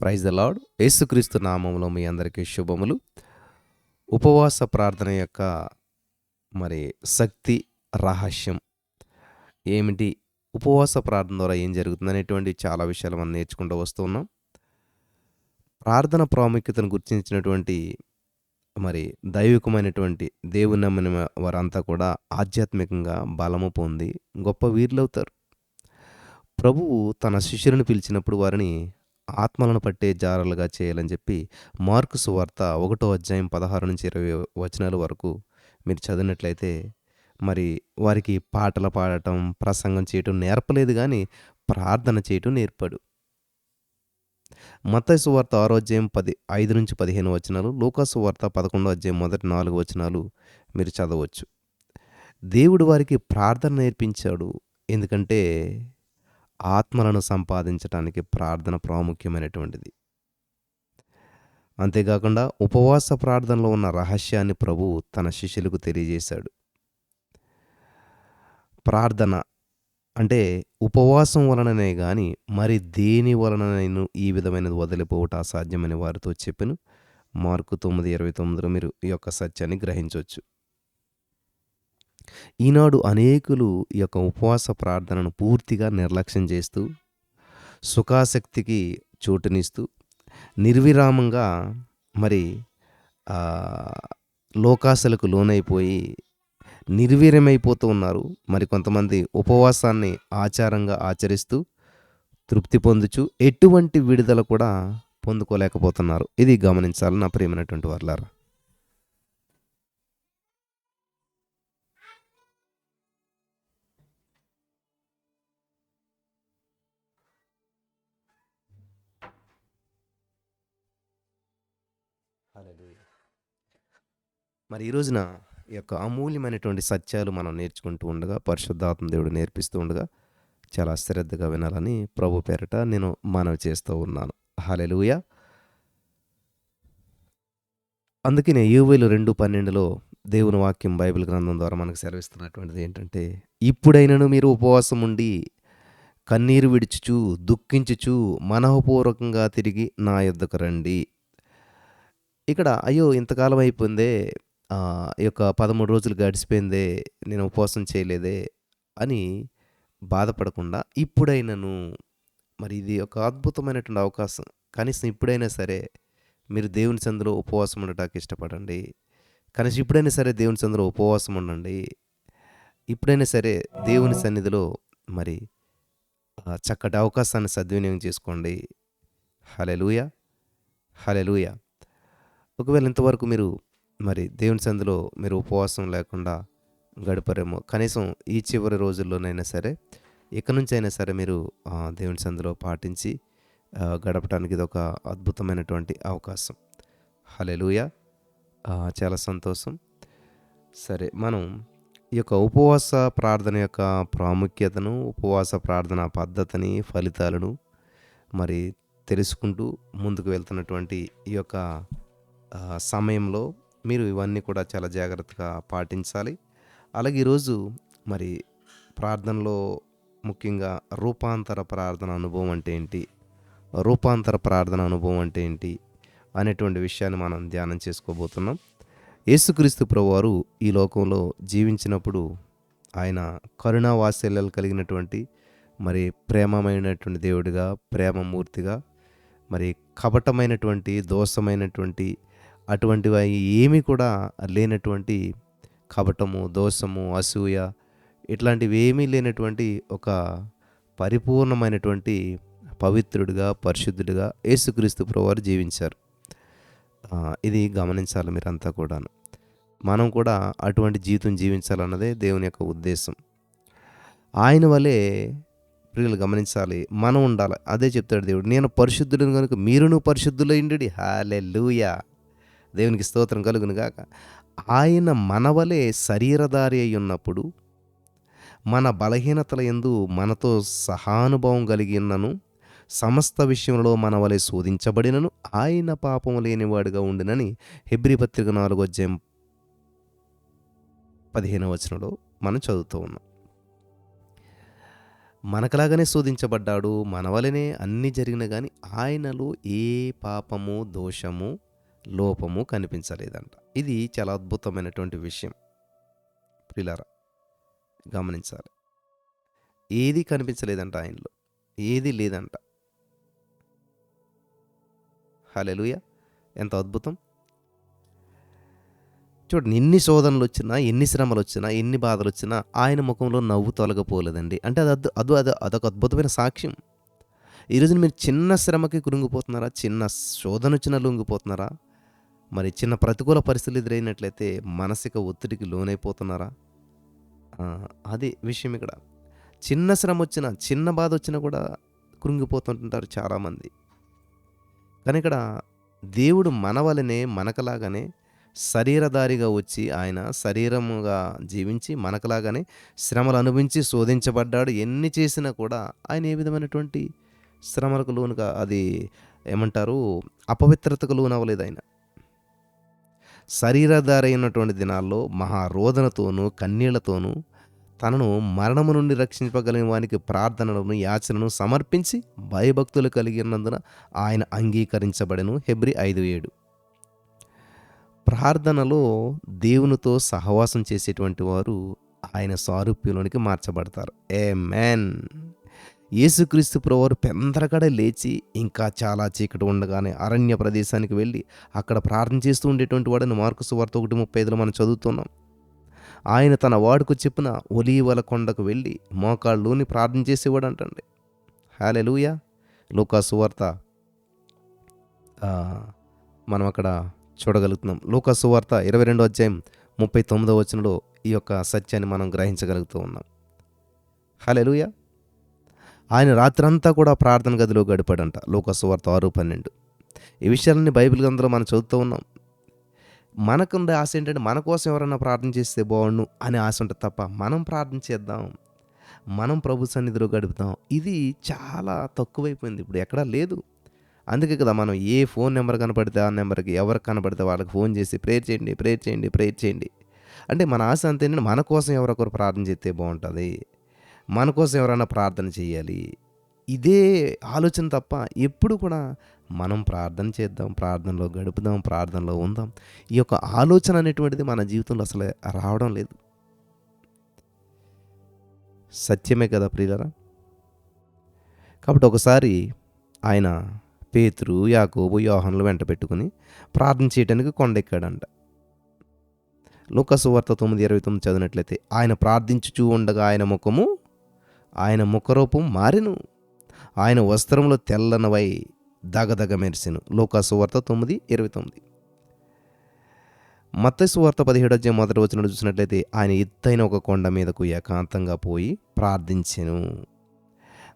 Praise the lord యేసుక్రీస్తు నామంలో మీ అందరికీ శుభములు. ఉపవాస ప్రార్థన యొక్క మరి శక్తి రహస్యం ఏమిటి? ఉపవాస ప్రార్థన ద్వారా ఏం జరుగుతుంది అనేటువంటి చాలా విషయాలు మనం నేర్చుకుంటూ వస్తూ ఉన్నాం. ప్రార్థన ప్రాముఖ్యతను గుర్తించినటువంటి మరి దైవికమైనటువంటి దేవుని నమ్మిన వారంతా కూడా ఆధ్యాత్మికంగా బలము పొంది గొప్ప వీరులవుతారు. ప్రభువు తన శిష్యులను పిలిచినప్పుడు వారిని ఆత్మలను పట్టే జారలుగా చేయాలని చెప్పి మార్కు సువార్త ఒకటో అధ్యాయం పదహారు నుంచి ఇరవై వచనాల వరకు మీరు చదివినట్లయితే మరి వారికి పాటలు పాడటం ప్రసంగం చేయటం నేర్పలేదు కానీ ప్రార్థన చేయటం నేర్పాడు. మత సువార్త ఆరో అధ్యాయం పది ఐదు నుంచి పదిహేను వచనాలు లూకాసు వార్త పదకొండో అధ్యాయం మొదటి నాలుగు వచనాలు మీరు చదవచ్చు. దేవుడు వారికి ప్రార్థన నేర్పించాడు. ఎందుకంటే ఆత్మలను సంపాదించడానికి ప్రార్థన ప్రాముఖ్యమైనటువంటిది. అంతేకాకుండా ఉపవాస ప్రార్థనలో ఉన్న రహస్యాన్ని ప్రభు తన శిష్యులకు తెలియజేశాడు. ప్రార్థన అంటే ఉపవాసం వలననే గాని మరి దేని వలన నేను ఈ విధమైనది వదిలిపోవట అసాధ్యమని వారితో చెప్పిన మార్కు తొమ్మిది ఇరవై తొమ్మిదిలో మీరు ఈ యొక్క సత్యాన్ని గ్రహించవచ్చు. ఈనాడు అనేకులు ఈ యొక్క ఉపవాస ప్రార్థనను పూర్తిగా నిర్లక్ష్యం చేస్తూ సుఖాసక్తికి చోటునిస్తూ నిర్విరామంగా మరి లోకాసలకు లోకాశలకు లోనైపోయి నిర్వీర్యమైపోతూ ఉన్నారు. మరి కొంతమంది ఉపవాసాన్ని ఆచారంగా ఆచరిస్తూ తృప్తి పొందుచు ఎటువంటి విడుదల కూడా పొందుకోలేకపోతున్నారు. ఇది గమనించాలి నా ప్రియమైనటువంటి వర్లారా. మరి ఈ రోజున ఈ యొక్క అమూల్యమైనటువంటి సత్యాలు మనం నేర్చుకుంటూ ఉండగా పరిశుద్ధాత్మ దేవుడు నేర్పిస్తూ ఉండగా చాలా శ్రద్ధగా వినాలని ప్రభు పేరట నేను మనవి చేస్తూ ఉన్నాను. హాలెలుయ అందుకనే యూవేలు రెండు పన్నెండులో దేవుని వాక్యం బైబిల్ గ్రంథం ద్వారా మనకు సెలవిస్తున్నటువంటిది ఏంటంటే ఇప్పుడైనను మీరు ఉపవాసం ఉండి కన్నీరు విడుచుచు దుఃఖించుచు మనఃపూర్వకంగా తిరిగి నా యొద్దకు రండి. ఇక్కడ అయ్యో ఇంతకాలం అయిపోయిందే ఈ యొక్క పదమూడు రోజులు గడిచిపోయిందే నేను ఉపవాసం చేయలేదే అని బాధపడకుండా ఇప్పుడైనను. మరి ఇది ఒక అద్భుతమైనటువంటి అవకాశం. కనీసం ఇప్పుడైనా సరే మీరు దేవుని సందులో ఉపవాసం ఉండటానికి ఇష్టపడండి. కనీసం ఇప్పుడైనా సరే దేవుని సందులో ఉపవాసం ఉండండి. ఇప్పుడైనా సరే దేవుని సన్నిధిలో మరి చక్కటి అవకాశాన్ని సద్వినియోగం చేసుకోండి. హలెలూయ హలెలూయ ఒకవేళ ఇంతవరకు మీరు మరి దేవుని సందులో మీరు ఉపవాసం లేకుండా గడపరేమో. కనీసం ఈ చివరి రోజుల్లోనైనా సరే ఇక నుంచి అయినా సరే మీరు దేవుని సందులో పాటించి గడపడానికి ఇది ఒక అద్భుతమైనటువంటి అవకాశం. హలెలుయ చాలా సంతోషం. సరే మనం ఈ యొక్క ఉపవాస ప్రార్థన యొక్క ప్రాముఖ్యతను ఉపవాస ప్రార్థన పద్ధతిని ఫలితాలను మరి తెలుసుకుంటూ ముందుకు వెళ్తున్నటువంటి ఈ యొక్క సమయంలో మీరు ఇవన్నీ కూడా చాలా జాగ్రత్తగా పాటించాలి. అలాగే ఈరోజు మరి ప్రార్థనలో ముఖ్యంగా రూపాంతర ప్రార్థన అనుభవం అంటే ఏంటి? రూపాంతర ప్రార్థన అనుభవం అంటే ఏంటి? అనేటువంటి విషయాన్ని మనం ధ్యానం చేసుకోబోతున్నాం. యేసుక్రీస్తు ప్రభువారు ఈ లోకంలో జీవించినప్పుడు ఆయన కరుణా వాత్సల్యాలు కలిగినటువంటి మరి ప్రేమమైనటువంటి దేవుడిగా ప్రేమమూర్తిగా మరి కపటమైనటువంటి దోషమైనటువంటి అటువంటివి ఏమీ కూడా లేనటువంటి కపటము దోషము అసూయ ఇట్లాంటివి ఏమీ లేనటువంటి ఒక పరిపూర్ణమైనటువంటి పవిత్రుడిగా పరిశుద్ధుడిగా యేసుక్రీస్తు ప్రభువారు జీవించారు. ఇది గమనించాలి మీరంతా కూడాను. మనం కూడా అటువంటి జీవితం జీవించాలన్నదే దేవుని యొక్క ఉద్దేశం. ఆయన వలె ప్రియులు గమనించాలి మనం ఉండాలి. అదే చెప్తాడు దేవుడు నేను పరిశుద్ధుడు కనుక మీరును పరిశుద్ధులైండు హాలే దేవునికి స్తోత్రం కలుగునుగాక ఆయన మనవలే శరీరధారి అయి ఉన్నప్పుడు మన బలహీనతల ఎందు మనతో సహానుభవం కలిగి ఉన్నను సమస్త విషయంలో మన వలె శోధించబడినను ఆయన పాపం లేనివాడుగా ఉండినని హెబ్రి పత్రిక నాలుగో అధ్యాయం పదిహేనవ వచనంలో మనం చదువుతూ ఉన్నాం. మనకలాగానే శోధించబడ్డాడు మన వలనే అన్నీ జరిగిన కానీ ఆయనలో ఏ పాపము దోషము లోపము కనిపించలేదంట. ఇది చాలా అద్భుతమైనటువంటి విషయం. ప్రిలారా గమనించాలి. ఏది కనిపించలేదంట ఆయనలో? ఏది లేదంట? హలెలుయ ఎంత అద్భుతం! చూడండి ఎన్ని శోధనలు వచ్చినా ఎన్ని శ్రమలు వచ్చినా ఎన్ని బాధలు వచ్చినా ఆయన ముఖంలో నవ్వు తొలగపోలేదండి. అంటే అది అదు అది అదొక అద్భుతమైన సాక్ష్యం. ఈరోజు మీరు చిన్న శ్రమకి కురుంగిపోతున్నారా చిన్న శోధన వచ్చినా లొంగిపోతున్నారా? మరి చిన్న ప్రతికూల పరిస్థితులు ఎదురైనట్లయితే మానసిక ఒత్తిడికి లోనైపోతున్నారా? అది విషయం ఇక్కడ. చిన్న శ్రమ వచ్చినా చిన్న బాధ వచ్చినా కూడా కృంగిపోతుంటుంటారు చాలామంది. కానీ ఇక్కడ దేవుడు మన వలనే మనకలాగానే శరీరధారిగా వచ్చి ఆయన శరీరముగా జీవించి మనకలాగానే శ్రమలు అనుభవించి శోధించబడ్డాడు. ఎన్ని చేసినా కూడా ఆయన ఏ విధమైనటువంటి శ్రమలకు లోనుగా అది ఏమంటారు? అపవిత్రతకు లోనవ్వలేదు ఆయన. శరీరధారైనటువంటి దినాల్లో మహారోదనతోనూ కన్నీళ్ళతోనూ తనను మరణము నుండి రక్షింపగలిగిన వానికి ప్రార్థనలను యాచనను సమర్పించి భయభక్తులు కలిగినందున ఆయన అంగీకరించబడను. హెబ్రి ఐదు ఏడు. ప్రార్థనలో దేవునితో సహవాసం చేసేటువంటి వారు ఆయన సారూప్యంలోనికి మార్చబడతారు. ఏ మ్యాన్ యేసుక్రీస్తు ప్రవారు పెందరగడ లేచి ఇంకా చాలా చీకటి ఉండగానే అరణ్య ప్రదేశానికి వెళ్ళి అక్కడ ప్రార్థన చేస్తూ ఉండేటువంటి వాడని మార్కు వార్త ఒకటి ముప్పై ఐదులో మనం చదువుతున్నాం. ఆయన తన వాడుకు చెప్పిన ఒలీవల కొండకు వెళ్ళి మోకాళ్ళలోని ప్రార్థన చేసేవాడు అంటండి హాలెలూయా! లూయా సువార్త వార్త మనం అక్కడ చూడగలుగుతున్నాం. లూకా సువార్త ఇరవై రెండో అధ్యాయం ముప్పై తొమ్మిదో వచనంలో ఈ యొక్క సత్యాన్ని మనం గ్రహించగలుగుతూ ఉన్నాం. హాలెలూయా! ఆయన రాత్రంతా కూడా ప్రార్థన గదిలో గడిపాడంట. లూకా ఆరు పన్నెండు. ఈ విషయాలన్నీ బైబిల్ గ్రంథంలో మనం చదువుతూ ఉన్నాం. మనకుండే ఆశ ఏంటంటే మన కోసం ఎవరైనా ప్రార్థన చేస్తే బాగుండు అనే ఆశ ఉంటుంది తప్ప మనం ప్రార్థన చేద్దాం. మనం ప్రభు సన్నిధిలో గడుపుతాం. ఇది చాలా తక్కువైపోయింది ఇప్పుడు ఎక్కడా లేదు. అందుకే కదా మనం ఏ ఫోన్ నెంబర్ కనపడితే ఆ నెంబర్కి ఎవరికి కనపడితే వాళ్ళకి ఫోన్ చేసి ప్రేయర్ చేయండి ప్రేయర్ చేయండి ప్రేయర్ చేయండి. అంటే మన ఆశ అంతేంటంటే మన కోసం ఎవరొకరు ప్రార్థన చేస్తే బాగుంటుంది. మన కోసం ఎవరైనా ప్రార్థన చేయాలి. ఇదే ఆలోచన తప్ప ఎప్పుడు కూడా మనం ప్రార్థన చేద్దాం ప్రార్థనలో గడుపుదాం ప్రార్థనలో ఉందాం. ఈ యొక్క ఆలోచన అనేటువంటిది మన జీవితంలో అసలు రావడం లేదు. సత్యమే కదా ప్రియులరా? కాబట్టి ఒకసారి ఆయన పేతురు యాకోబు యోహన్లు వెంట పెట్టుకుని ప్రార్థన చేయడానికి కొండెక్కాడంట. లోకసువార్త తొమ్మిది ఇరవై తొమ్మిది చదివినట్లయితే ఆయన ప్రార్థించుచూ ఉండగా ఆయన ముఖము ఆయన ముఖరూపం మారెను. ఆయన వస్త్రములు తెల్లనవై దగదగ మెరిసెను. లోకాసు వార్త తొమ్మిది ఇరవై తొమ్మిది. మత్తసు వార్త పదిహేడు అధ్యాయం మొదటి వచ్చిన చూసినట్లయితే ఆయన ఎత్తైన ఒక కొండ మీదకు ఏకాంతంగా పోయి ప్రార్థించెను.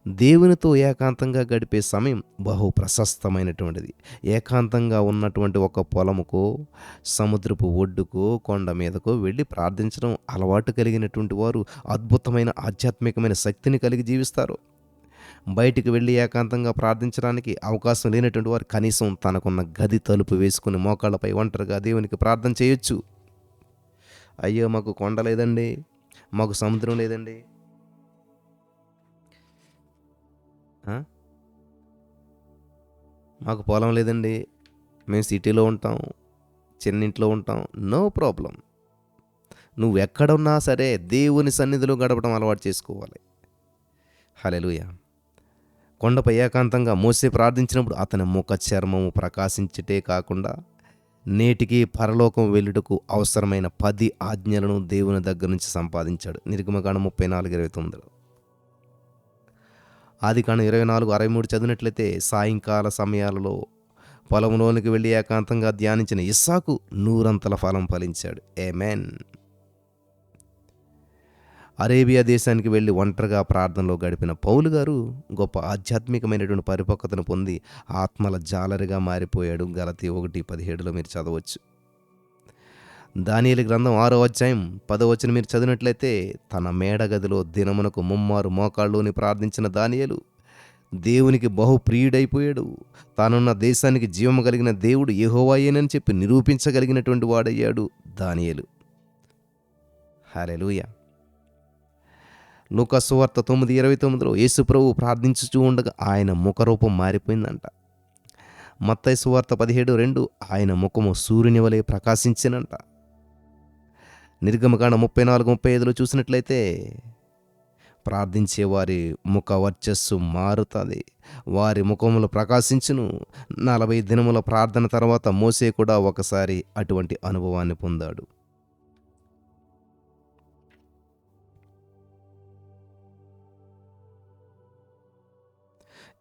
దేవునితో ఏకాంతంగా గడిపే సమయం బహు ప్రశస్తమైనటువంటిది. ఏకాంతంగా ఉన్నటువంటి ఒక పొలముకో సముద్రపు ఒడ్డుకో కొండ మీదకో వెళ్ళి ప్రార్థించడం అలవాటు కలిగినటువంటి వారు అద్భుతమైన ఆధ్యాత్మికమైన శక్తిని కలిగి జీవిస్తారు. బయటికి వెళ్ళి ఏకాంతంగా ప్రార్థించడానికి అవకాశం లేనటువంటి వారు కనీసం తనకున్న గది తలుపు వేసుకుని మోకాళ్ళపై ఒంటరిగా దేవునికి ప్రార్థన చేయొచ్చు. అయ్యో మాకు కొండ లేదండి. మాకు సముద్రం లేదండి. మాకు పొలం లేదండి. మేము సిటీలో ఉంటాం. చిన్నింట్లో ఉంటాం. No problem. నువ్వు ఎక్కడున్నా సరే దేవుని సన్నిధిలో గడపడం అలవాటు చేసుకోవాలి. హలెలుయ కొండపై ఏకాంతంగా మోసే ప్రార్థించినప్పుడు అతని ముఖ చర్మము ప్రకాశించటే కాకుండా నేటికి పరలోకం వెళ్ళుటకు అవసరమైన పది ఆజ్ఞలను దేవుని దగ్గర నుంచి సంపాదించాడు. నిర్గమకాండ ముప్పై నాలుగు ఇరవై తొమ్మిదిలో. ఆది కాండం ఇరవై నాలుగు అరవై మూడు చదివినట్లయితే సాయంకాల సమయాలలో పొలంలోనికి వెళ్ళి ఏకాంతంగా ధ్యానించిన ఇస్సాకు నూరంతల ఫలం ఫలించాడు. ఏ అరేబియా దేశానికి వెళ్ళి ఒంటరిగా ప్రార్థనలో గడిపిన పౌలు గారు గొప్ప ఆధ్యాత్మికమైనటువంటి పరిపక్వతను పొంది ఆత్మల జాలరిగా మారిపోయాడు. గలతి ఒకటి పదిహేడులో మీరు చదవచ్చు. దానియలు గ్రంథం ఆరో అధ్యాయం పదవచన మీరు చదివినట్లయితే తన మేడగదిలో దినమునకు ముమ్మారు మోకాళ్ళలోని ప్రార్థించిన దానియలు దేవునికి బహు ప్రియుడైపోయాడు తానున్న దేశానికి జీవము కలిగిన దేవుడు ఏహోవాయేనని చెప్పి నిరూపించగలిగినటువంటి వాడయ్యాడు దానియలు. హరెలుయ లూకసువార్త తొమ్మిది ఇరవై తొమ్మిదిలో యేసుప్రభు ప్రార్థించుచూ ఉండగా ఆయన ముఖరూపం మారిపోయిందంట. మత్తైసు సువార్త పదిహేడు రెండు ఆయన ముఖము సూర్యుని వలె ప్రకాశించినంట. నిర్గమకాండ ముప్పై నాలుగు ముప్పై ఐదులో చూసినట్లయితే ప్రార్థించే వారి ముఖ వర్చస్సు మారుతుంది. వారి ముఖములు ప్రకాశించును. నలభై దినముల ప్రార్థన తర్వాత మోసే కూడా ఒకసారి అటువంటి అనుభవాన్ని పొందాడు.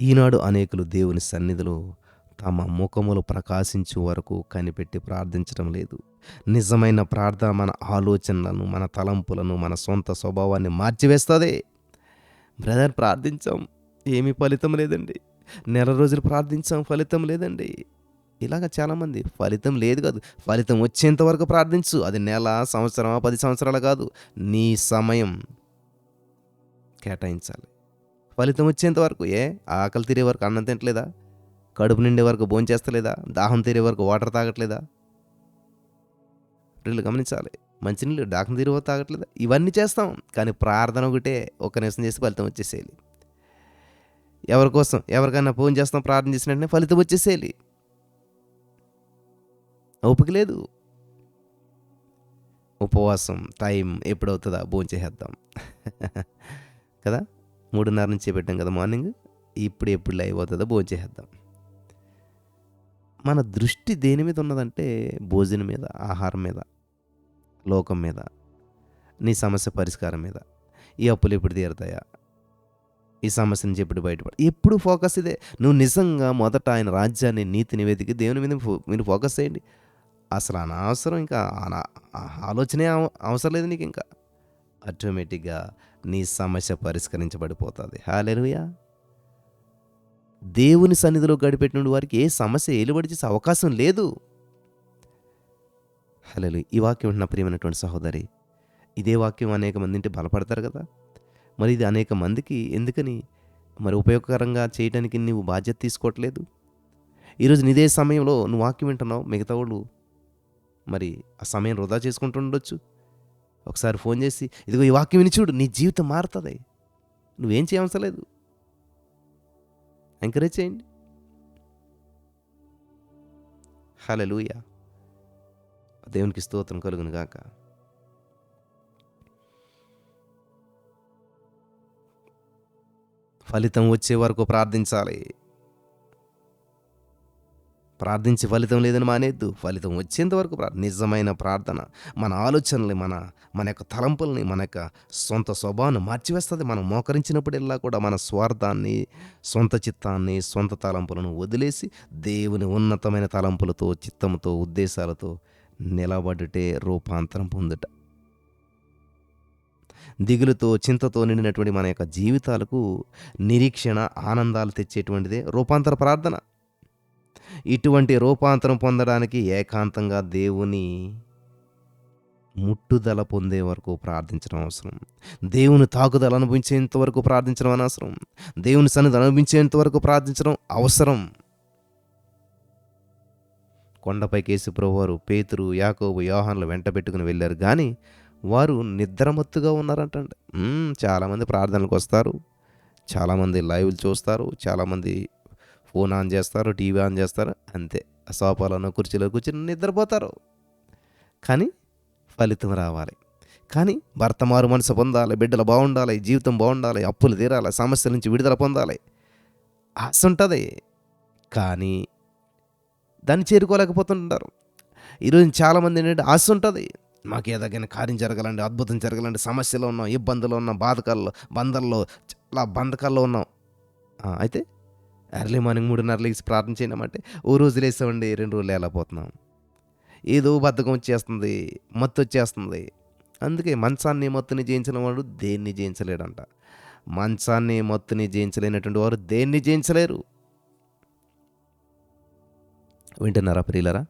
ఈనాడు అనేకులు దేవుని సన్నిధిలో తమ ముఖములు ప్రకాశించు వరకు కనిపెట్టి ప్రార్థించడం లేదు. నిజమైన ప్రార్థన మన ఆలోచనలను మన తలంపులను మన సొంత స్వభావాన్ని మార్చివేస్తుంది. బ్రదర్ ప్రార్థించాం. ఏమీ ఫలితం లేదండి. నెల రోజులు ప్రార్థించాం ఫలితం లేదండి. ఇలాగ చాలామంది ఫలితం లేదు కాదు. ఫలితం వచ్చేంత వరకు ప్రార్థించు. అది నెల సంవత్సరమా పది సంవత్సరాలు కాదు. నీ సమయం కేటాయించాలి. ఫలితం వచ్చేంత వరకు ఏ? ఆకలి తీరే వరకు అన్నం తింటలేదా? కడుపు నిండే వరకు భోంచేస్తలేదా? దాహం తీరే వరకు వాటర్ తాగట్లేదా? వీళ్ళు గమనించాలి. మంచినీళ్ళు డాక్టర్ తీరే తాగట్లేదు? ఇవన్నీ చేస్తాం. కానీ ప్రార్థన ఒకటే ఒక నిమిషం చేసి ఫలితం వచ్చేసేయాలి. ఎవరి కోసం ఎవరికైనా ఫోన్ చేస్తాం ప్రార్థన చేసిన వెంటనే ఫలితం వచ్చేసేయాలి. ఓపిక లేదు. ఉపవాసం టైం ఎప్పుడవుతుందా? భోంచేసేద్దాం కదా? మూడున్నర నుంచి పెట్టాం కదా మార్నింగ్. ఇప్పుడు ఎప్పుడు లైవ్ అవుతుందో భోంచేసేద్దాం మన దృష్టి దేని మీద ఉన్నదంటే భోజనం మీద ఆహారం మీద లోకం మీద నీ సమస్య పరిష్కారం మీద. ఈ అప్పులు ఎప్పుడు తీరుతాయా? ఈ సమస్య నుంచి ఎప్పుడు బయటపడ? ఎప్పుడు ఫోకస్ ఇదే. నువ్వు నిజంగా మొదట ఆయన రాజ్యాన్ని నీతి నివేదిక దేవుని మీద ఫో- మీరు ఫోకస్ చేయండి. అసలు అనవసరం ఇంకా. ఆలోచనే అవ- అవసరం లేదు నీకు ఇంకా ఆటోమేటిక్గా నీ సమస్య పరిష్కరించబడిపోతుంది. హాలెలుయా. దేవుని సన్నిధిలో గడిపెట్టిన వారికి ఏ సమస్య ఏలుబడి చేసే అవకాశం లేదు. హలో ఈ వాక్యం నా ప్రియమైనటువంటి సహోదరి ఇదే వాక్యం అనేక మందింటి బలపడతారు కదా? మరి ఇది అనేక మందికి ఎందుకని? మరి ఉపయోగకరంగా చేయడానికి నువ్వు బాధ్యత తీసుకోవట్లేదు? ఈరోజు నిదే సమయంలో నువ్వు వాక్యం వింటున్నావు మిగతా వాళ్ళు మరి ఆ సమయం వృధా చేసుకుంటుండొచ్చు ఒకసారి ఫోన్ చేసి ఇదిగో ఈ వాక్యం విని చూడు నీ జీవితం మారుతుంది. నువ్వేం చేయవసరం లేదు. ఎంకరేజ్ చేయండి. హలలుయ దేవునికి స్తోత్రం కలుగును గాక. ఫలితం వచ్చే వరకు ప్రార్థించాలి. ప్రార్థించి ఫలితం లేదని మానేద్దు. ఫలితం వచ్చేంత వరకు నిజమైన ప్రార్థన. మన ఆలోచనల్ని మన మన యొక్క తలంపుల్ని మన యొక్క సొంత స్వభావాన్ని మార్చివేస్తుంది. మనం మోకరించినప్పుడల్లా కూడా మన స్వార్థాన్ని సొంత చిత్తాన్ని సొంత తలంపులను వదిలేసి దేవుని ఉన్నతమైన తలంపులతో చిత్తంతో ఉద్దేశాలతో నిలబడుటే రూపాంతరం పొందుట. దిగులుతో చింతతో నిండినటువంటి మన యొక్క జీవితాలకు నిరీక్షణ ఆనందాలు తెచ్చేటువంటిదే రూపాంతర ప్రార్థన. ఇటువంటి రూపాంతరం పొందడానికి ఏకాంతంగా దేవుని ముట్టుదల పొందే వరకు ప్రార్థించడం అవసరం. దేవుని తాకుదల అనుభవించేంత వరకు ప్రార్థించడం అనవసరం. దేవుని సన్నిధి అనుభవించేంత వరకు ప్రార్థించడం అవసరం. కొండపై కేసుప్రభు వారు పేతురు యాకోబు యోహాన్లు వెంట పెట్టుకుని వెళ్ళారు. కానీ వారు నిద్రమత్తుగా ఉన్నారంటండి. చాలామంది ప్రార్థనలకు వస్తారు. చాలామంది లైవ్లు చూస్తారు. చాలామంది ఫోన్ ఆన్ చేస్తారు టీవీ ఆన్ చేస్తారు అంతే. సోఫాలను సోఫాలోనో కుర్చీలో కూర్చుని నిద్రపోతారు. కానీ ఫలితం రావాలి. కానీ భర్త మారు మనసు పొందాలి బిడ్డలు బాగుండాలి జీవితం బాగుండాలి అప్పులు తీరాలి సమస్యల నుంచి విడుదల పొందాలి. ఆశ ఉంటుంది. కానీ దాన్ని చేరుకోలేకపోతుంటారు. ఈరోజు చాలామంది ఏంటంటే ఆశ ఉంటుంది. మాకు ఏదైనా కార్యం జరగాలండి అద్భుతం జరగాలండి సమస్యలో ఉన్నాం ఇబ్బందులు ఉన్నాం బాధకాల్లో బంధల్లో చాలా బంధకాల్లో ఉన్నాం. అయితే ఎర్లీ మార్నింగ్ మూడున్నర లేచి ప్రార్థన చేయమంటే ఓ రోజు లేసామండి రెండు రోజులు వెళ్ళకపోతున్నాం ఏదో బద్ధకం వచ్చేస్తుంది మత్తు వచ్చేస్తుంది. అందుకే మంచాన్ని మత్తుని జయించిన వాడు దేన్ని జయించలేడంట. మంచాన్ని మత్తుని జయించలేనటువంటి వారు దేన్ని జయించలేరు? వింటున్నారా ప్రియులరా?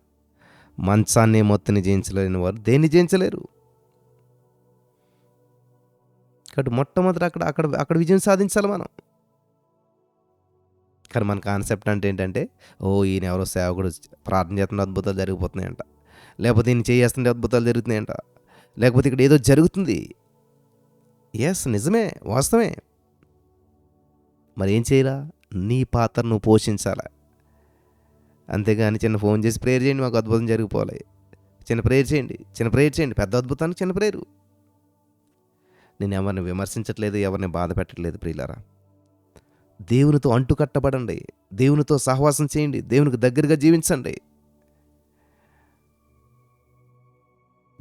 మంచాన్ని మొత్తుని జయించలేని వారు దేన్ని జయించలేరు? కాబట్టి మొట్టమొదటి అక్కడ అక్కడ అక్కడ విజయం సాధించాలి మనం. కానీ మన కాన్సెప్ట్ అంటే ఏంటంటే ఓ ఈయన ఎవరో సేవకుడు ప్రార్థన చేస్తుంటే అద్భుతాలు జరిగిపోతున్నాయంట. లేకపోతే ఈయన చేస్తుంటే అద్భుతాలు జరుగుతున్నాయంట. లేకపోతే ఇక్కడ ఏదో జరుగుతుంది. ఎస్ నిజమే వాస్తవమే. మరి ఏం చేయరా నీ పాత్ర నువ్వు పోషించాలా? అంతేగాని చిన్న ఫోన్ చేసి ప్రేయర్ చేయండి మాకు అద్భుతం జరిగిపోవాలి. చిన్న ప్రేయర్ చేయండి చిన్న ప్రేయర్ చేయండి. పెద్ద అద్భుతానికి చిన్న ప్రేయరు. నేను ఎవరిని విమర్శించట్లేదు ఎవరిని బాధ పెట్టట్లేదు ప్రియులారా. దేవునితో అంటుకట్టబడండి. దేవునితో సహవాసం చేయండి. దేవునికి దగ్గరగా జీవించండి.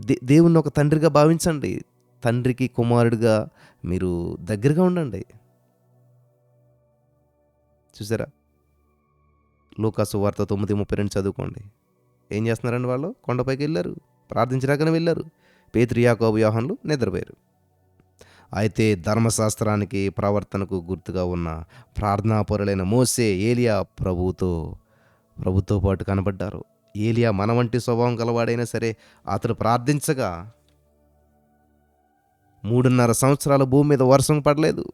దే దేవుణ్ణి ఒక తండ్రిగా భావించండి. తండ్రికి కుమారుడిగా మీరు దగ్గరగా ఉండండి. చూసారా? లోకాసు వార్త తొమ్మిది ముప్పై రెండు చదువుకోండి. ఏం చేస్తున్నారండి వాళ్ళు? కొండపైకి వెళ్ళారు. ప్రార్థించడాకనే వెళ్ళారు. పేతురు యాకోబు యోహన్లు నిద్రపోయారు. అయితే ధర్మశాస్త్రానికి ప్రవర్తనకు గుర్తుగా ఉన్న ప్రార్థనాపరులైన మోసే ఏలియా ప్రభుతో ప్రభుతో పాటు కనబడ్డారు. ఏలియా మన వంటి స్వభావం గలవాడైనా సరే అతడు ప్రార్థించగా మూడున్నర సంవత్సరాల భూమి మీద వర్షం పడలేదు.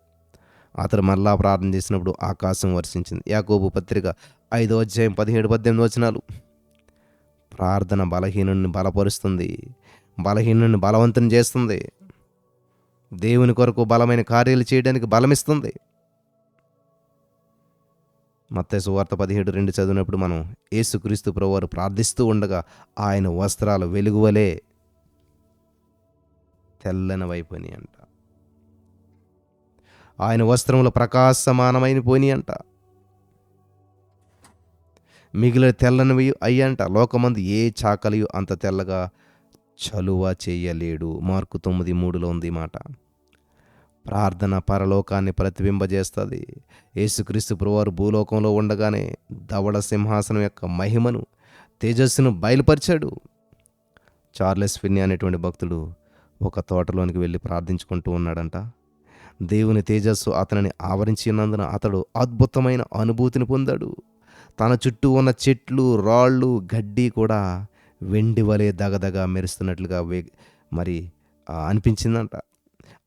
అతడు మరలా ప్రార్థన చేసినప్పుడు ఆకాశం వర్షించింది. యాకోబు పత్రిక ఐదో అధ్యాయం పదిహేడు పద్దెనిమిది వచనాలు. ప్రార్థన బలహీనుని బలపరుస్తుంది. బలహీనుని బలవంతం చేస్తుంది. దేవుని కొరకు బలమైన కార్యాలు చేయడానికి బలమిస్తుంది. మత్తయి వార్త పదిహేడు రెండు చదివినప్పుడు మనం యేసుక్రీస్తు ప్రభువారు ప్రార్థిస్తూ ఉండగా ఆయన వస్త్రాలు వెలుగువలే తెల్లనవైపోయినాయి అంట. ఆయన వస్త్రముల ప్రకాశమానమైన పోని అంట. మిగిలిన తెల్లనివి అయ్యంట లోకమందు ఏ చాకలియు అంత తెల్లగా చలువ చేయలేడు. మార్కు తొమ్మిది మూడులో ఉంది మాట. ప్రార్థన పరలోకాన్ని ప్రతిబింబజేస్తుంది. యేసుక్రీస్తు ప్రభువారు భూలోకంలో ఉండగానే దవడ సింహాసనం యొక్క మహిమను తేజస్సును బయలుపరిచాడు. చార్లెస్ ఫిన్ని అనేటువంటి భక్తుడు ఒక తోటలోనికి వెళ్ళి ప్రార్థించుకుంటూ ఉన్నాడంట. దేవుని తేజస్సు అతనిని ఆవరించినందున అతడు అద్భుతమైన అనుభూతిని పొందాడు. తన చుట్టూ ఉన్న చెట్లు రాళ్ళు గడ్డి కూడా వెండి వలె దగదగ మెరుస్తున్నట్లుగా వే మరి అనిపించిందంట.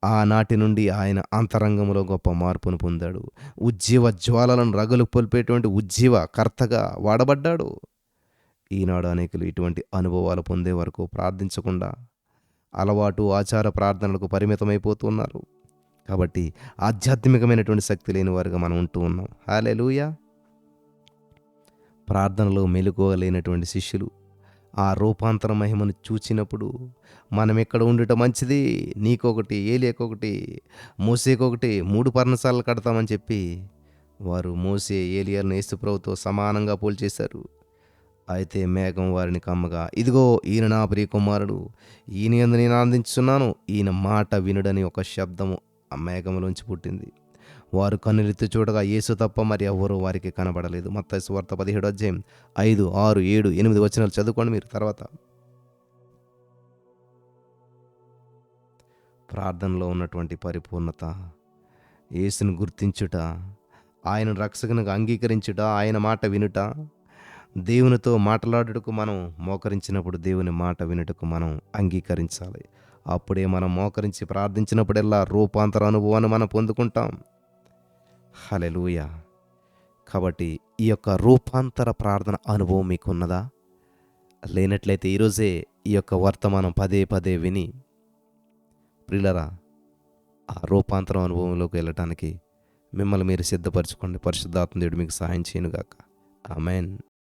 ఆనాటి నుండి ఆయన అంతరంగంలో గొప్ప మార్పును పొందాడు. ఉజ్జీవ జ్వాలలను రగులు పొలిపేటువంటి ఉజ్జీవ కర్తగా వాడబడ్డాడు. ఈనాడు అనేకులు ఇటువంటి అనుభవాలు పొందే వరకు ప్రార్థించకుండా అలవాటు ఆచార ప్రార్థనలకు పరిమితమైపోతున్నారు. కాబట్టి ఆధ్యాత్మికమైనటువంటి శక్తి లేని వారుగా మనం ఉంటూ ఉన్నాం. హాలే లూయా ప్రార్థనలో మెలుకోలేనటువంటి శిష్యులు ఆ రూపాంతర మహిమను చూచినప్పుడు మనం ఇక్కడ ఉండటం మంచిది? నీకొకటి ఏలియకొకటి మోసేకొకటి మూడు పర్ణశాలలు కడతామని చెప్పి వారు మోసే ఏలియాలను యేసుప్రభుతో సమానంగా పోల్చేశారు. అయితే మేఘం వారిని కమ్మగా ఇదిగో ఈయన నా ప్రియ కుమారుడు ఈయన నేను ఆనందించున్నాను ఈయన మాట వినుడని ఒక శబ్దము ఆ మేఘంలోంచి పుట్టింది. వారు కన్నులెత్తి చూడగా యేసు తప్ప మరి ఎవ్వరూ వారికి కనబడలేదు. మత్త వార్త పదిహేడు అధ్యాయం ఐదు ఆరు ఏడు ఎనిమిది వచనాలు చదువుకోండి మీరు తర్వాత. ప్రార్థనలో ఉన్నటువంటి పరిపూర్ణత యేసును గుర్తించుట ఆయన రక్షకునిగా అంగీకరించుట ఆయన మాట వినుట దేవునితో మాట్లాడుటకు మనం మోకరించినప్పుడు దేవుని మాట వినుటకు మనం అంగీకరించాలి. అప్పుడే మనం మోకరించి ప్రార్థించినప్పుడెల్లా రూపాంతర అనుభవాన్ని మనం పొందుకుంటాం. హలెలూయ కాబట్టి ఈ యొక్క రూపాంతర ప్రార్థన అనుభవం మీకున్నదా? లేనట్లయితే ఈరోజే ఈ యొక్క వర్తమానం పదే పదే విని ప్రిలరా ఆ రూపాంతరం అనుభవంలోకి వెళ్ళటానికి మిమ్మల్ని మీరు సిద్ధపరచుకోండి. పరిశుద్ధాత్మ దేవుడు మీకు సహాయం చేయనుగాక. ఆమెన్.